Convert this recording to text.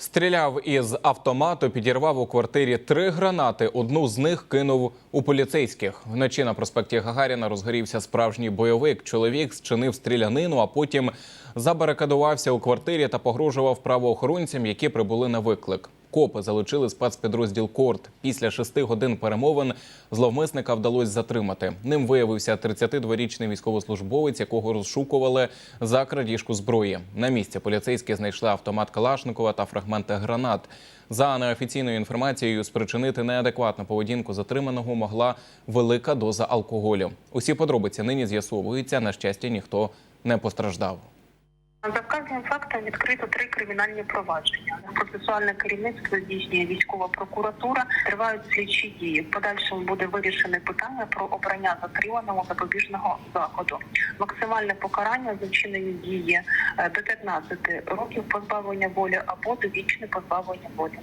Стріляв із автомату, підірвав у квартирі три гранати. Одну з них кинув у поліцейських. Вночі на проспекті Гагаріна розгорівся справжній бойовик. Чоловік зчинив стрілянину, а потім забарикадувався у квартирі та погрожував правоохоронцям, які прибули на виклик. Копи залучили спецпідрозділ Корт. Після шести годин перемовин зловмисника вдалося затримати. Ним виявився 32-річний військовослужбовець, якого розшукували за крадіжку зброї. На місці поліцейські знайшли автомат Калашникова та фрагменти гранат. За неофіційною інформацією, спричинити неадекватну поведінку затриманого могла велика доза алкоголю. Усі подробиці нині з'ясовуються. На щастя, ніхто не постраждав. За вказаним фактом відкрито три кримінальні провадження. Процесуальне керівництво здійснює військова прокуратура. Тривають слідчі дії. В подальшому буде вирішене питання про обрання затриманого запобіжного заходу. Максимальне покарання за вчинені дії е, до 15 років позбавлення волі або довічне позбавлення волі.